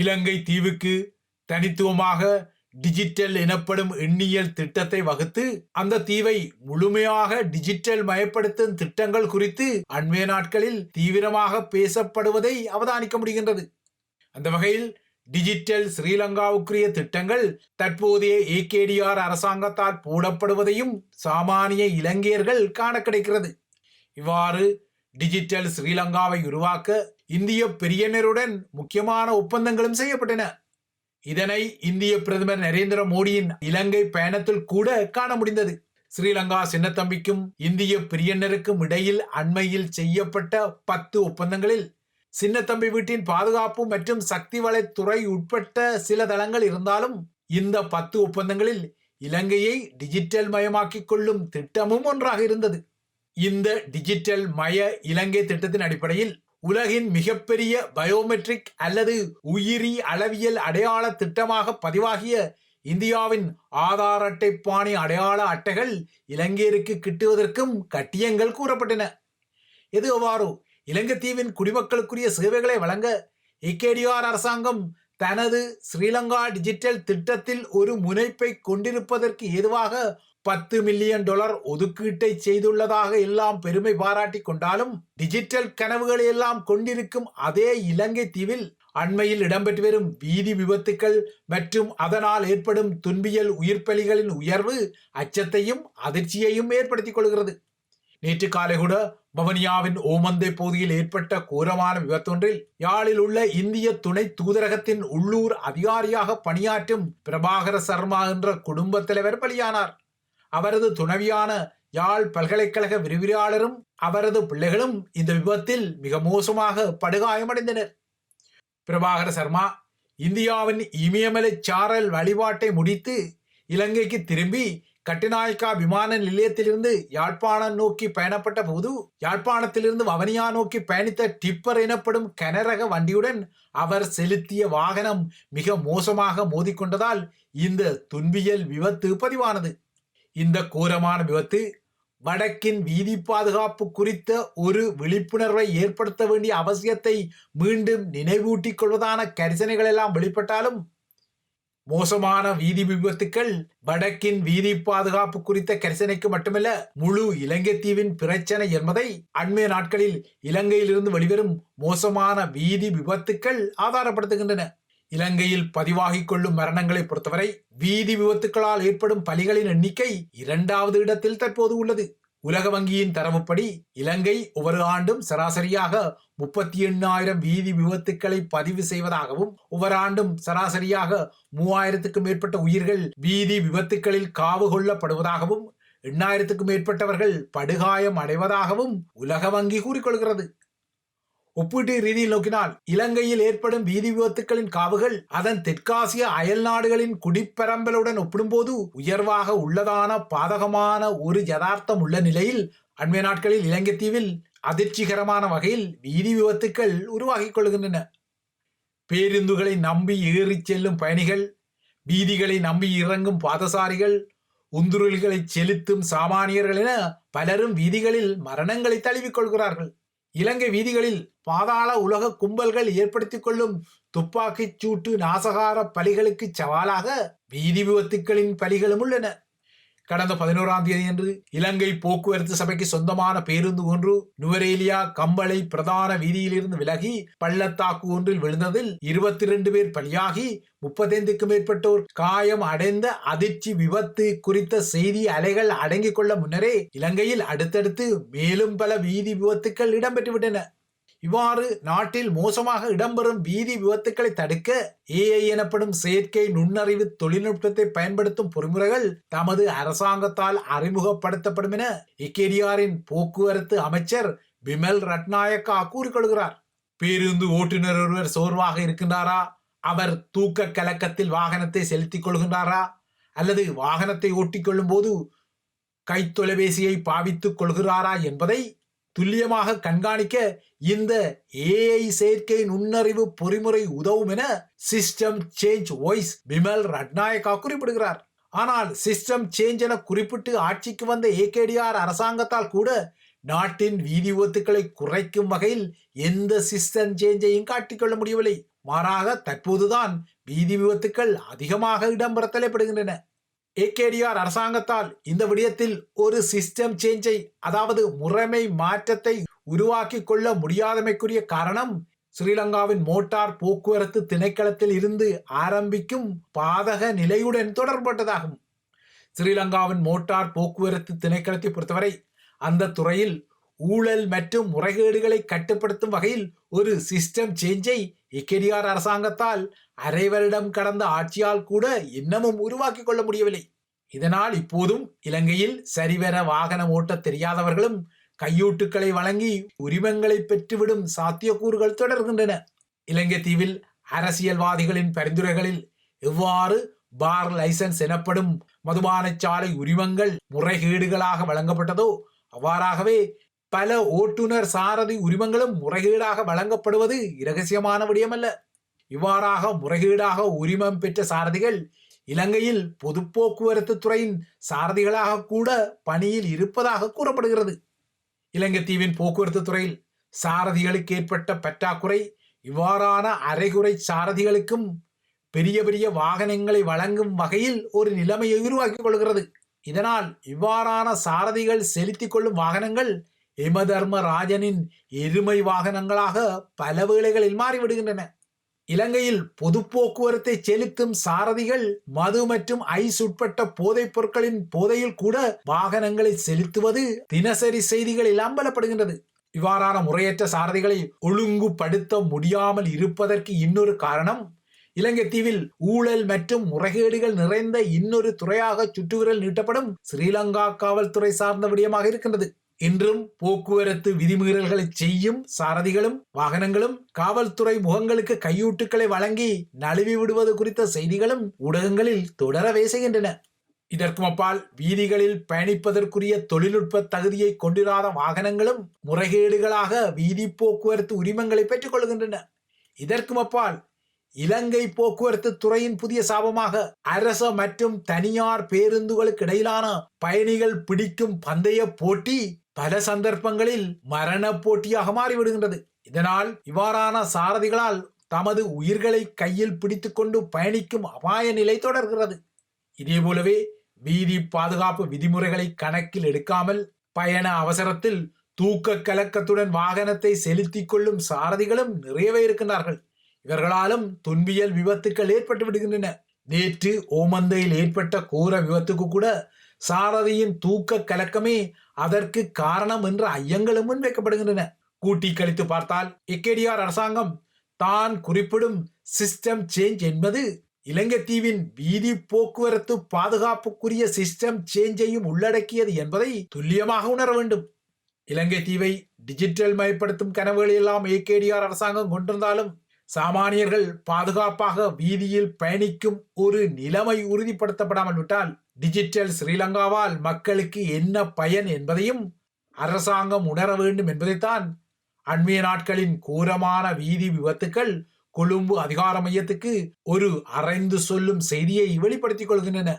இலங்கை தீவுக்கு தனித்துவமாக டிஜிட்டல் எனப்படும் எண்ணியல் திட்டத்தை வகுத்து அந்த தீவை முழுமையாக டிஜிட்டல் மயப்படுத்தும் திட்டங்கள் குறித்து அண்மைய நாட்களில் தீவிரமாக பேசப்படுவதை அவதானிக்க முடிகின்றது. அந்த வகையில் டிஜிட்டல் ஸ்ரீலங்காவுக்குரிய திட்டங்கள் தற்போதைய ஏகேடிஆர் அரசாங்கத்தால் போடப்படுவதையும் சாமானிய இலங்கையர்கள் காண கிடைக்கிறது. இவ்வாறு டிஜிட்டல் ஸ்ரீலங்காவை உருவாக்க இந்திய பெரியனருடன் முக்கியமான ஒப்பந்தங்களும் செய்யப்பட்டன. இதனை இந்திய பிரதமர் நரேந்திர மோடியின் இலங்கை பயணத்தில் கூட காண முடிந்தது. ஸ்ரீலங்கா சின்னத்தம்பிக்கும் இந்திய பிரியனருக்கும் இடையில் அண்மையில் செய்யப்பட்ட பத்து ஒப்பந்தங்களில் சின்னத்தம்பி வீட்டின் பாதுகாப்பு மற்றும் சக்தி வலைத்துறை உட்பட்ட சில தளங்கள் இருந்தாலும் இந்த பத்து ஒப்பந்தங்களில் இலங்கையை டிஜிட்டல் மயமாக்கிக் கொள்ளும் திட்டமும் ஒன்றாக இருந்தது. இந்த டிஜிட்டல் மய இலங்கை திட்டத்தின் அடிப்படையில் உலகின் மிகப்பெரிய பயோமெட்ரிக் அல்லது உயிரி அளவியல் அடையாள திட்டமாக பதிவாகிய இந்தியாவின் ஆதார் அட்டை பாணி அடையாள அட்டைகள் இலங்கையருக்கு கிட்டுவதற்கும் கட்டியங்கள் கூறப்பட்டன. எது அவ்வாறோ? இலங்கை தீவின் குடிமக்களுக்குரிய சேவைகளை வழங்க இக்கேடிஆர் அரசாங்கம் தனது ஸ்ரீலங்கா டிஜிட்டல் திட்டத்தில் ஒரு முனைப்பை கொண்டிருப்பதற்கு ஏதுவாக பத்து மில்லியன் டாலர் ஒதுக்கீட்டை செய்துள்ளதாக எல்லாம் பெருமை பாராட்டி கொண்டாலும் டிஜிட்டல் கனவுகளை எல்லாம் கொண்டிருக்கும் அதே இலங்கை தீவில் அண்மையில் இடம்பெற்று வரும் வீதி விபத்துக்கள் மற்றும் அதனால் ஏற்படும் துன்பியல் உயிர்ப்பலிகளின் உயர்வு அச்சத்தையும் அதிர்ச்சியையும் ஏற்படுத்திக் கொள்கிறது. நேற்று காலை கூட பவனியாவின் ஓமந்தை பகுதியில் ஏற்பட்ட கோரமான விபத்தொன்றில் யாழில் உள்ள இந்திய துணை தூதரகத்தின் உள்ளூர் அதிகாரியாக பணியாற்றும் பிரபாகர சர்மா என்ற குடும்பத் தலைவர் பலியானார். அவரது துணைவியான யாழ் பல்கலைக்கழக விரிவிரியாளரும் அவரது பிள்ளைகளும் இந்த விபத்தில் மிக மோசமாக படுகாயமடைந்தனர். பிரபாகர சர்மா இந்தியாவின் இமயமலை சாரல் வழிபாட்டை முடித்து இலங்கைக்கு திரும்பி கட்டிநாயக்கா விமான நிலையத்திலிருந்து யாழ்ப்பாணம் நோக்கி பயணப்பட்ட போது யாழ்ப்பாணத்திலிருந்து வவனியா நோக்கி பயணித்த டிப்பர் எனப்படும் கனரக வண்டியுடன் அவர் செலுத்திய வாகனம் மிக மோசமாக மோதிக்கொண்டதால் இந்த துன்பியல் விபத்து பதிவானது. இந்த கோரமான விபத்து வடக்கின் வீதி பாதுகாப்பு குறித்த ஒரு விழிப்புணர்வை ஏற்படுத்த வேண்டிய அவசியத்தை மீண்டும் நினைவூட்டிக் கொள்வதான கரிசனைகள் எல்லாம் வெளிப்பட்டாலும் மோசமான வீதி விபத்துக்கள் வடக்கின் வீதி பாதுகாப்பு குறித்த கரிசனைக்கு மட்டுமல்ல முழு இலங்கை தீவின் பிரச்சனை என்பதை அண்மைய நாட்களில் இலங்கையிலிருந்து வெளிவரும் மோசமான வீதி விபத்துக்கள் ஆதாரப்படுத்துகின்றன. இலங்கையில் பதிவாகிக் கொள்ளும் மரணங்களை பொறுத்தவரை வீதி விபத்துக்களால் ஏற்படும் பலிகளின் எண்ணிக்கை இரண்டாவது இடத்தில் தற்போது உள்ளது. உலக வங்கியின் தரவுப்படி இலங்கை ஒவ்வொரு ஆண்டும் சராசரியாக முப்பத்தி எண்ணாயிரம் வீதி விபத்துக்களை பதிவு செய்வதாகவும் ஒவ்வொரு ஆண்டும் சராசரியாக மூவாயிரத்துக்கும் மேற்பட்ட உயிர்கள் வீதி விபத்துக்களில் காவு கொள்ளப்படுவதாகவும் எண்ணாயிரத்துக்கும் மேற்பட்டவர்கள் படுகாயம் அடைவதாகவும் உலக வங்கி கூறிக்கொள்கிறது. ஒப்பீட்டு ரீதியில் நோக்கினால் இலங்கையில் ஏற்படும் வீதி விபத்துக்களின் காவுகள் அதன் தெற்காசிய அயல் நாடுகளின் குடிப்பெரம்பலுடன் ஒப்பிடும்போது உயர்வாக உள்ளதான பாதகமான ஒரு யதார்த்தம் உள்ள நிலையில் அண்மை நாட்களில் இலங்கை தீவில் அதிர்ச்சிகரமான வகையில் வீதி விபத்துக்கள் உருவாகிக் கொள்கின்றன. பேருந்துகளை நம்பி ஏறிச் செல்லும் பயணிகள் வீதிகளை நம்பி இறங்கும் பாதசாரிகள் உந்துருள்களை செலுத்தும் சாமானியர்கள் என பலரும் வீதிகளில் மரணங்களை தழுவிக் கொள்கிறார்கள். இலங்கை வீதிகளில் பாதாள உலக கும்பல்கள் ஏற்படுத்திக் கொள்ளும் துப்பாக்கிச் சூட்டு நாசகார பலிகளுக்கு சவாலாக வீதி விபத்துக்களின் பலிகளும் உள்ளன. கடந்த பதினோராம் தேதி அன்று இலங்கை போக்குவரத்து சபைக்கு சொந்தமான பேருந்து ஒன்று நுவரேலியா கம்பளை பிரதான வீதியிலிருந்து விலகி பள்ளத்தாக்கு ஒன்றில் விழுந்ததில் இருபத்தி ரெண்டு பேர் பலியாகி முப்பத்தைந்துக்கும் மேற்பட்டோர் காயம் அடைந்த அதிர்ச்சி விபத்து குறித்த செய்தி அலைகள் அடங்கிக் கொள்ள முன்னரே இலங்கையில் அடுத்தடுத்து மேலும் பல வீதி விபத்துக்கள் இடம்பெற்றுவிட்டன. இவ்வாறு நாட்டில் மோசமாக இடம்பெறும் வீதி விபத்துக்களை தடுக்க ஏஐ எனப்படும் செயற்கை நுண்ணறிவு தொழில்நுட்பத்தை பயன்படுத்தும் பொறிமுறைகள் தமது அரசாங்கத்தால் அறிமுகப்படுத்தப்படும் என இக்கேடியாரின் போக்குவரத்து அமைச்சர் பிமல் ரட்நாயக்கா கூறிக்கொள்கிறார். பேருந்து ஓட்டுநர் ஒருவர் சோர்வாக இருக்கின்றாரா? அவர் தூக்க கலக்கத்தில் வாகனத்தை செலுத்திக் கொள்கின்றாரா? அல்லது வாகனத்தை ஓட்டிக்கொள்ளும் போது கைத்தொலைபேசியை பாவித்துக் கொள்கிறாரா என்பதை துல்லியமாக கண்காணிக்க இந்த ஏஐ செயற்கை நுண்ணறிவு பொறிமுறை உதவும் என system change voice Bimal Rathnayake குறிப்பிடுகிறார். ஆனால் சிஸ்டம் சேஞ்ச் என குறிப்பிட்டு ஆட்சிக்கு வந்த ஏகேடிஆர் அரசாங்கத்தால் கூட நாட்டின் வீதி ஒத்துக்களை குறைக்கும் வகையில் எந்த சிஸ்டம் சேஞ்சையும் காட்டிக்கொள்ள முடியவில்லை. மாறாக தற்போதுதான் வீதி விபத்துக்கள் அதிகமாக இடம்பெற தலைப்படுகின்றன. ஏகேடிஆர் அரசாங்கத்தால் இந்த விடயத்தில் ஒரு சிஸ்டம் சேஞ்சை அதாவது முறைமை மாற்றத்தை உருவாக்கி கொள்ள முடியாதமைக்குரிய காரணம் ஸ்ரீலங்காவின் மோட்டார் போக்குவரத்து திணைக்களத்தில் இருந்து ஆரம்பிக்கும் பாதக நிலையுடன் தொடர்பட்டதாகும் ஸ்ரீலங்காவின் மோட்டார் போக்குவரத்து திணைக்களத்தை பொறுத்தவரை அந்த துறையில் ஊழல் மற்றும் முறைகேடுகளை கட்டுப்படுத்தும் வகையில் ஒரு சிஸ்டம் சேஞ்சை இக்கெடியார் அரசாங்கத்தால் அரை வருடம் கடந்த ஆட்சியால் கூட இன்னமும் உருவாக்கி கொள்ள முடியவில்லை. இதனால் இப்போதும் இலங்கையில் சரிவர வாகனம் ஓட்டத் தெரியாதவர்களும் கையூட்டுக்களை வழங்கி உரிமங்களை பெற்றுவிடும் சாத்தியக்கூறுகள் தொடர்கின்றன. இலங்கை தீவில் அரசியல்வாதிகளின் பரிந்துரைகளில் எவ்வாறு பார் லைசன்ஸ் எனப்படும் மதுபானச்சாலை உரிமங்கள் முறைகேடுகளாக வழங்கப்பட்டதோ அவ்வாறாகவே பல ஓட்டுநர் சாரதி உரிமங்களும் முறைகேடாக வழங்கப்படுவது இரகசியமான விடயமல்ல. இவ்வாறாக முறைகேடாக உரிமம் பெற்ற சாரதிகள் இலங்கையில் பொது போக்குவரத்து துறையின் சாரதிகளாக கூட பணியில் இருப்பதாக கூறப்படுகிறது. இலங்கை தீவின் போக்குவரத்து துறையில் சாரதிகளுக்கு ஏற்பட்ட பற்றாக்குறை இவ்வாறான அரைகுறை சாரதிகளுக்கும் பெரிய பெரிய வாகனங்களை வழங்கும் வகையில் ஒரு நிலைமையை உருவாக்கிக் கொள்கிறது. இதனால் இவ்வாறான சாரதிகள் செலுத்திக் கொள்ளும் வாகனங்கள் யமதர்ம ராஜனின் எருமை வாகனங்களாக பல வேளைகளில் மாறிவிடுகின்றன. இலங்கையில் பொது போக்குவரத்தை செலுத்தும் சாரதிகள் மது மற்றும் ஐஸ் உட்பட்ட போதைப் பொருட்களின் போதையில் கூட வாகனங்களை செலுத்துவது தினசரி செய்திகளில் அம்பலப்படுகின்றது. இவ்வாறான முறையற்ற சாரதிகளை ஒழுங்குபடுத்த முடியாமல் இருப்பதற்கு இன்னொரு காரணம் இலங்கை தீவில் ஊழல் மற்றும் முறைகேடுகள் நிறைந்த இன்னொரு துறையாக சுற்றுவிரல் நீட்டப்படும் ஸ்ரீலங்கா காவல்துறை சார்ந்த விடயமாக இருக்கின்றது. இன்றும் போக்குவரத்து விதிமீறல்களை செய்யும் சாரதிகளும் வாகனங்களும் காவல்துறை முகங்களுக்கு கையூட்டுக்களை வழங்கி நழுவி விடுவது குறித்த செய்திகளும் ஊடகங்களில் தொடரவே செய்கின்றன இதற்கும் அப்பால் வீதிகளில் பயணிப்பதற்குரிய தொழில்நுட்ப தகுதியை கொண்டிராத வாகனங்களும் முறைகேடுகளாக வீதி போக்குவரத்து உரிமங்களை பெற்றுக் கொள்கின்றன இதற்கும் அப்பால் இலங்கை போக்குவரத்து துறையின் புதிய சாபமாக அரச மற்றும் தனியார் பேருந்துகளுக்கு இடையிலான பயணிகள் பிடிக்கும் பந்தய போட்டி பல சந்தர்ப்பங்களில் மரண போட்டியாக மாறிவிடுகின்றது. இதனால் இவ்வாறான சாரதிகளால் தமது உயிர்களை கையில் பிடித்துக்கொண்டு பயணிக்கும் அபாய நிலை தொடர்கிறது. இதே போலவே வீதி பாதுகாப்பு விதிமுறைகளை கணக்கில் எடுக்காமல் பயண அவசரத்தில் தூக்க கலக்கத்துடன் வாகனத்தை செலுத்திக் கொள்ளும் சாரதிகளும் நிறையவே இருக்கின்றார்கள். இவர்களாலும் துன்பியல் விபத்துக்கள் ஏற்பட்டு விடுகின்றன. நேற்று ஓமந்தையில் ஏற்பட்ட கோர விபத்துக்கு கூட சாரதியின் தூக்க கலக்கமே அதற்கு காரணம் என்ற ஐயங்களும் முன்வைக்கப்படுகின்றன. கூட்டி கழித்து பார்த்தால் இக்கேடிஆர் அரசாங்கம் தான் குறிப்பிடும் சிஸ்டம் சேஞ்ச் என்பது இலங்கை தீவின் வீதி போக்குவரத்து பாதுகாப்புக்குரிய சிஸ்டம் சேஞ்சையும் உள்ளடக்கியது என்பதை துல்லியமாக உணர வேண்டும். இலங்கை தீவை டிஜிட்டல் மயப்படுத்தும் கனவுகள் எல்லாம் ஏகேடிஆர் அரசாங்கம் கொண்டிருந்தாலும் சாமானியர்கள் பாதுகாப்பாக வீதியில் பயணிக்கும் ஒரு நிலைமை உறுதிப்படுத்தப்படாமல் விட்டால் டிஜிட்டல் ஸ்ரீலங்காவால் மக்களுக்கு என்ன பயன் என்பதையும் அரசாங்கம் உணர வேண்டும் என்பதைத்தான் அண்மைய நாட்களின் கூரமான வீதி விபத்துக்கள் கொழும்பு அதிகார மையத்துக்கு ஒரு அரைந்து சொல்லும் செய்தியை வெளிப்படுத்திக் கொள்கின்றன.